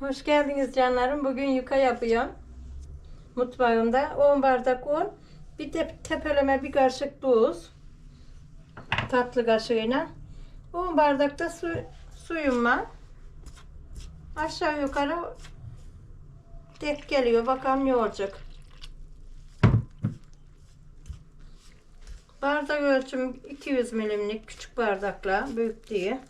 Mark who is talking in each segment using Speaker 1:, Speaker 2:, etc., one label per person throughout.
Speaker 1: Hoş geldiniz canlarım. Bugün yuka yapıyorum. Mutfağımda 10 bardak un, bir de tepeleme bir kaşık tuz. Tatlı kaşığıyla. 10 bardak da su, suyum var. Aşağı yukarı tek geliyor. Bakalım ne olacak. Bardak ölçüm 200 milimlik küçük bardakla büyük diye.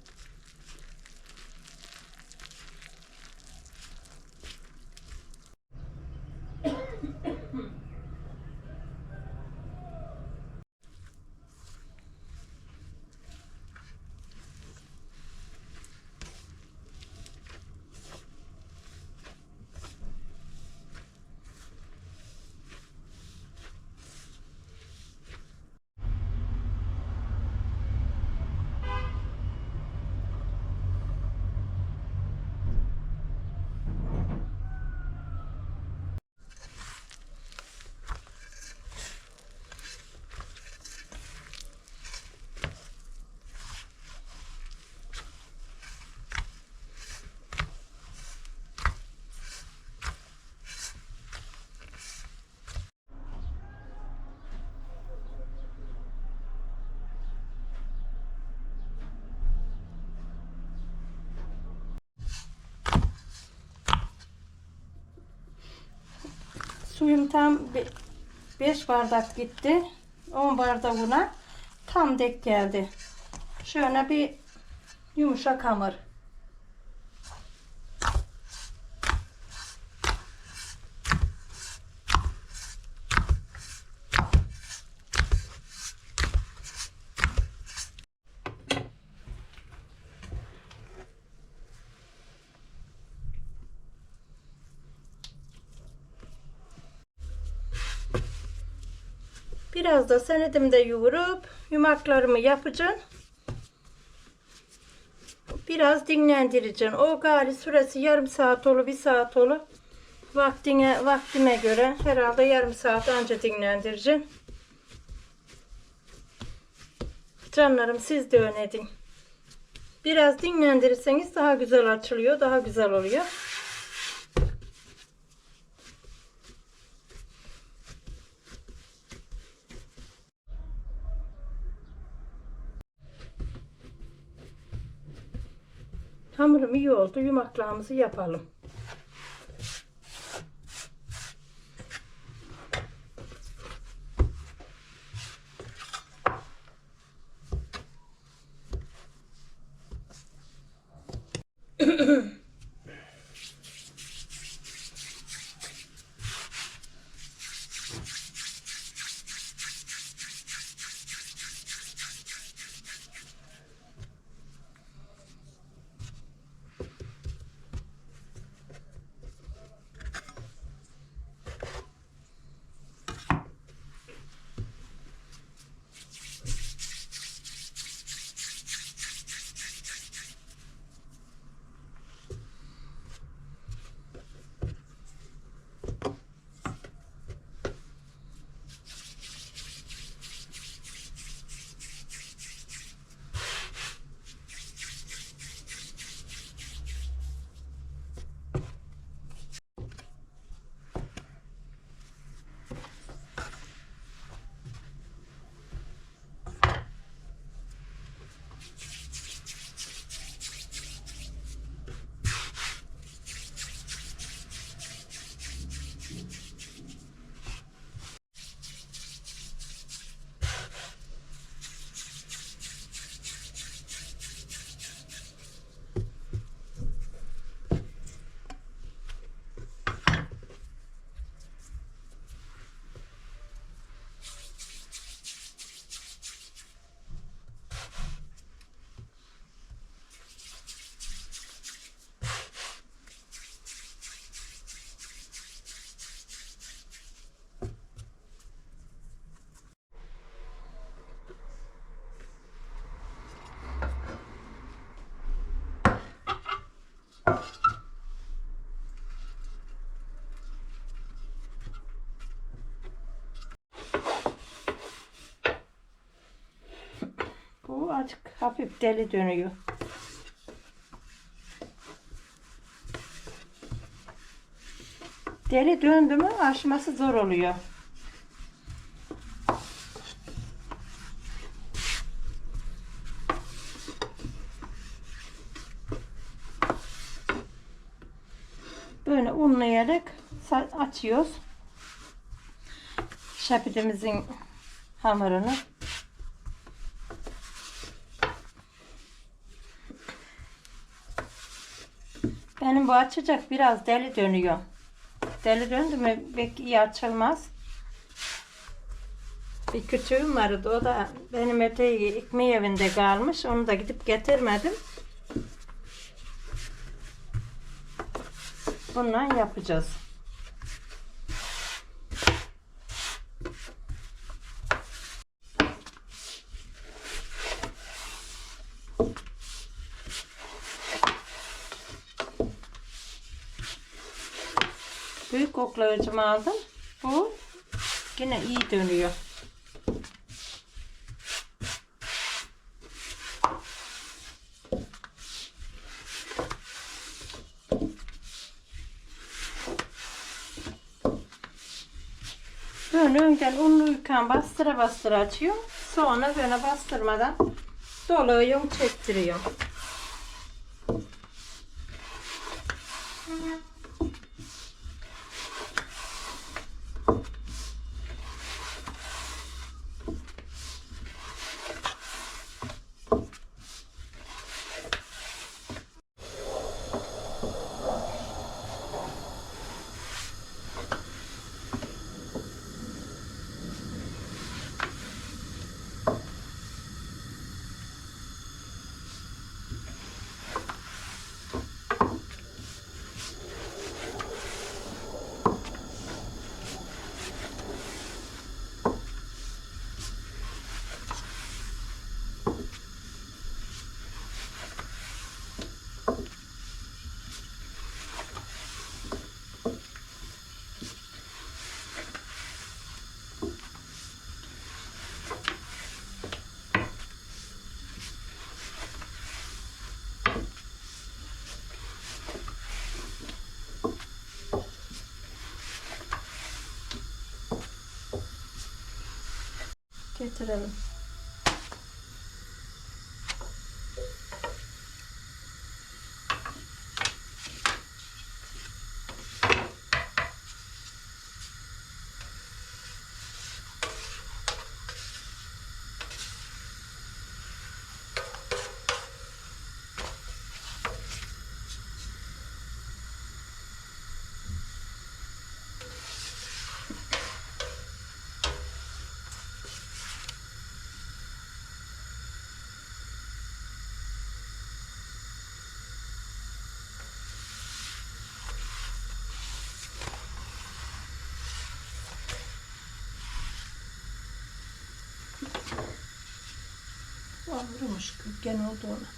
Speaker 1: Suyum tam 5 bardak gitti. 10 bardak una tam dek geldi. Şöyle bir yumuşak hamur. Biraz da senedimde yoğurup yumaklarımı yapacağım. Biraz dinlendireceğim. O gari süresi yarım saat olu, bir saat olu. Vaktine, vaktime göre herhalde yarım saat önce dinlendireceğim. Canlarım siz de önedin. Biraz dinlendirirseniz daha güzel açılıyor, daha güzel oluyor. Hamurum iyi oldu. Yumaklağımızı yapalım. Bu azıcık hafif deli dönüyor. Deli döndü mü aşması zor oluyor. Böyle unlayarak açıyoruz. Şapidimizin hamurunu. Benim bu açacak biraz deli dönüyor. Deli döndü mü pek iyi açılmaz. Bir küçüğüm vardı. O da benim öteyi ekmeği evinde kalmış. Onu da gidip getirmedim. Bundan yapacağız. Büyük oklayıcımı aldım. Bu yine iyi dönüyor. Böyle önden unluyken bastıra bastıra açıyorum. Sonra böyle bastırmadan doluyorum, çektiriyorum. Getirelim. Ağrımış gene oldu ona.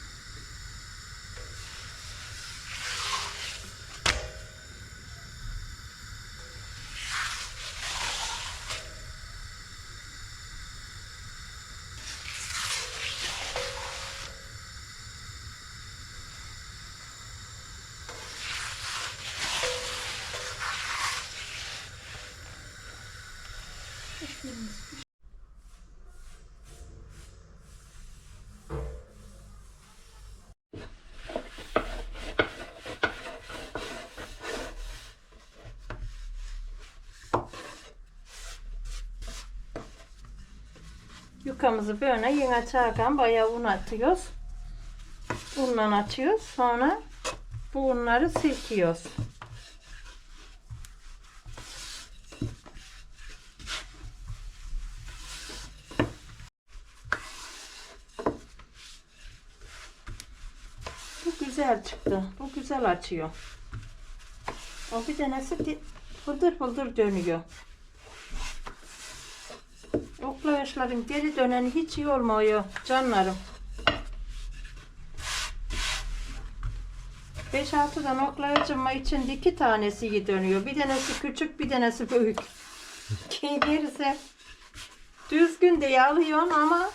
Speaker 1: Yukamızı böyle yine açarken bayağı un atıyoruz. Unla atıyoruz. Sonra bu unları silkiyoruz. Bu güzel çıktı. Bu güzel açıyor. O bir tanesi fıldır fıldır dönüyor. Oklayışların geri döneni hiç iyi olmuyor canlarım. 5-6 tane oklayıcıma içinde iki tanesi iyi dönüyor. Bir tanesi küçük bir tanesi büyük. Gerisi düzgün diye alıyorsun ama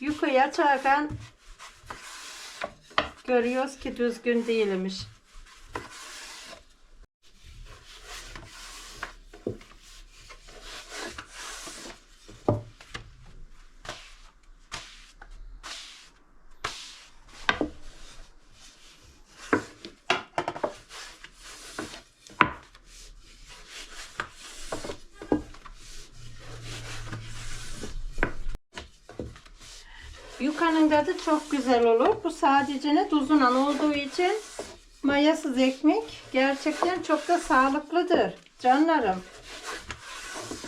Speaker 1: yukarı açarken görüyoruz ki düzgün değilmiş. Yukanın tadı çok güzel olur. Bu sadece ne tuzundan olduğu için mayasız ekmek gerçekten çok da sağlıklıdır. Canlarım.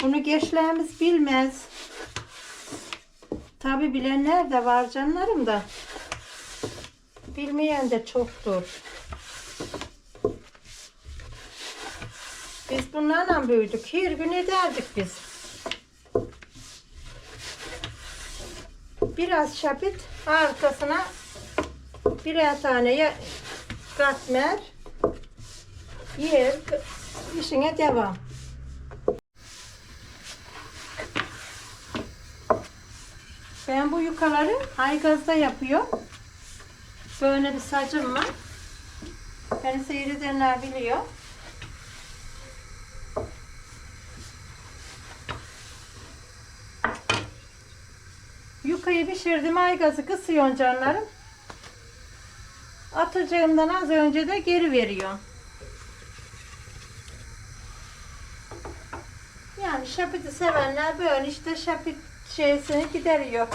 Speaker 1: Bunu gençlerimiz bilmez. Tabi bilenler de var canlarım da. Bilmeyen de çoktur. Biz bunlarla büyüdük. Her gün ederdik biz. Biraz şapit arkasına birer tane katmer yer işine devam. Ben bu yukaları aygazda yapıyorum. Böyle bir sacım var. Beni seyredenler biliyor. Yukayı pişirdim. Aygazı kısıyorsun canlarım. Atacağımdan az önce de geri veriyorum. Yani şapiti sevenler böyle işte şapit şeysini gideriyor.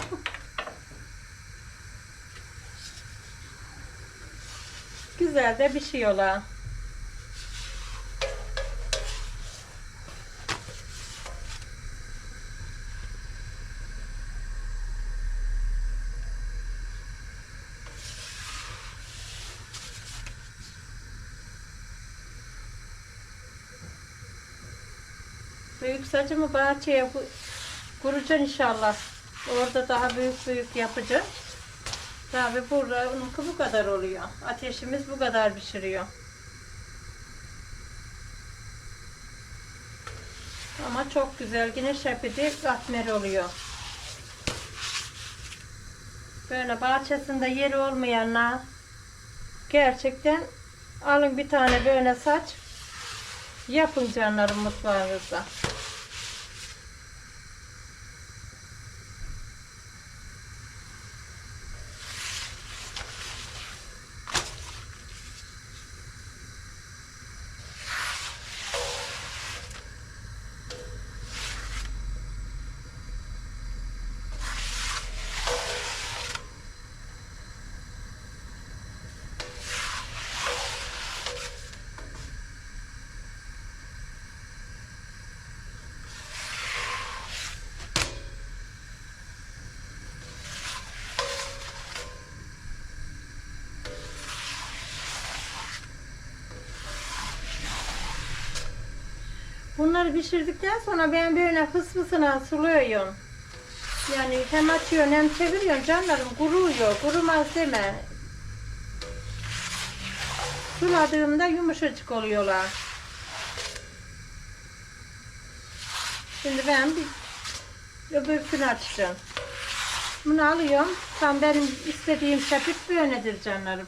Speaker 1: Güzel de pişiyorlar. Büyük saçımı bahçeye ku- kuracağım inşallah. Orada daha büyük büyük yapacağım. Tabi burada onunki bu kadar oluyor. Ateşimiz bu kadar pişiriyor. Ama çok güzel. Yine şepidi katmer oluyor. Böyle bahçesinde yeri olmayanlar gerçekten alın bir tane böyle saç yapın canlarım mutfağınızda. Bunları pişirdikten sonra ben böyle fısfısına suluyorum. Yani hem açıyorum hem çeviriyorum canlarım kuruyor. Kurumaz deme. Suladığımda yumuşacık oluyorlar. Şimdi ben bir öbürsünü açacağım. Bunu alıyorum. Tam benim istediğim şapit böyledir canlarım.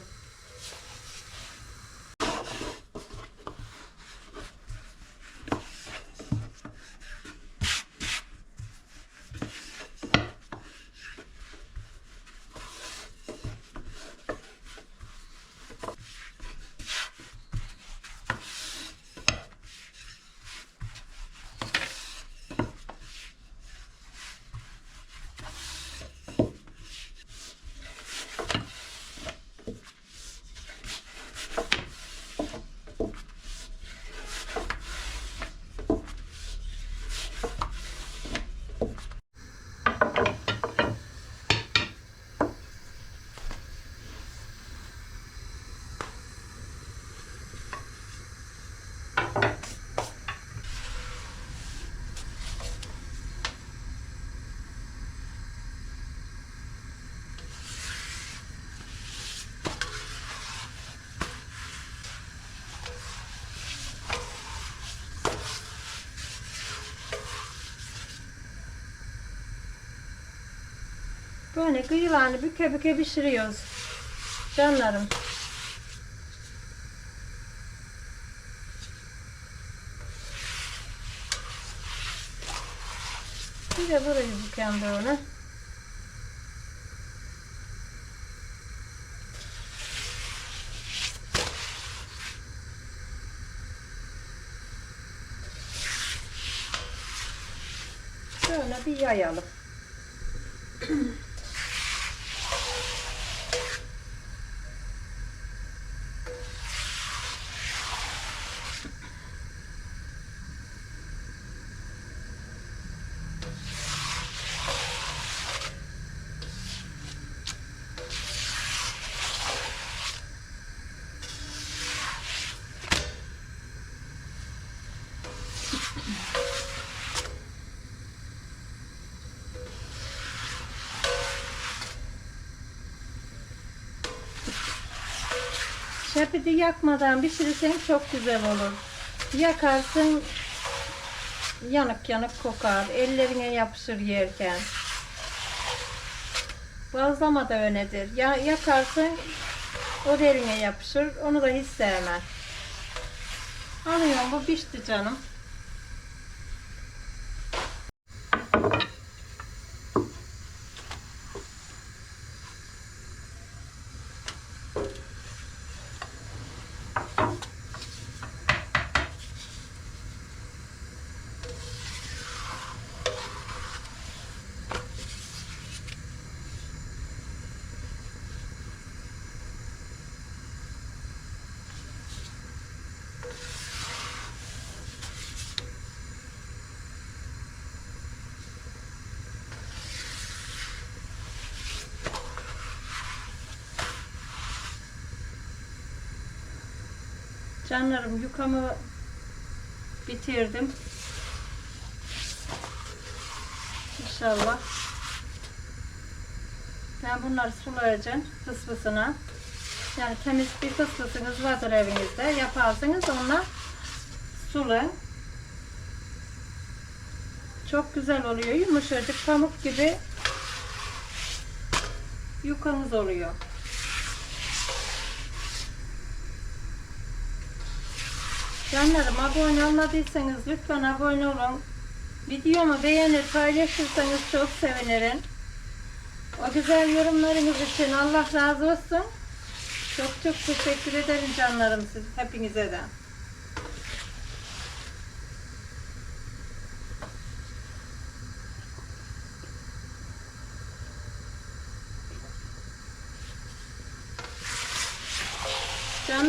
Speaker 1: Böyle kıyılarını büke büke pişiriyoruz. Canlarım. Bir de burayı büken böyle. Şöyle bir yayalım. Şepidi yakmadan pişirirsen çok güzel olur. Yakarsın yanık yanık kokar. Ellerine yapışır yerken. Bazlama da öyledir. Ya, yakarsın o eline yapışır. Onu da hiç sevmem. Alıyorum bu pişti canım. Canlarım yukamı bitirdim. İnşallah. Ben bunları sulayacağım fısfısına. Yani temiz bir fısfısınız vardır evinizde. Yaparsınız onunla sulayın. Çok güzel oluyor. Yumuşacık pamuk gibi yukanız oluyor. Canlarım abone olmadıysanız lütfen abone olun. Videomu beğenir, paylaşırsanız çok sevinirim. O güzel yorumlarınız için Allah razı olsun. Çok çok teşekkür ederim canlarım siz hepinize de.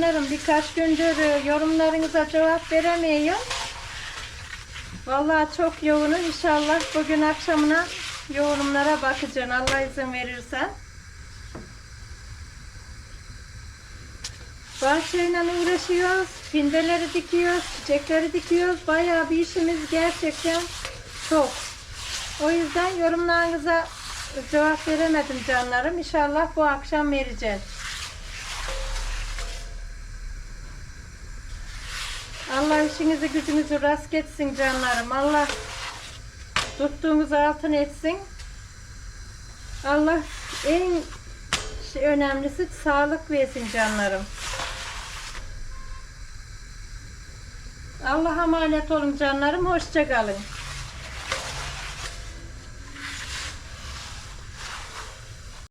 Speaker 1: Canlarım birkaç gündür e, yorumlarınıza cevap veremiyorum. Vallahi çok yoğunum. İnşallah bugün akşamına yorumlara bakacağım. Allah izin verirse. Bahçeyle uğraşıyoruz. Pindeleri dikiyoruz. Çiçekleri dikiyoruz. Bayağı bir işimiz gerçekten çok. O yüzden yorumlarınıza cevap veremedim canlarım. İnşallah bu akşam vereceğiz. Allah işinizi gücünüzü rast etsin canlarım. Allah tuttuğunuz altın etsin. Allah en şey, önemlisi sağlık versin canlarım. Allah'a emanet olun canlarım. Hoşça kalın.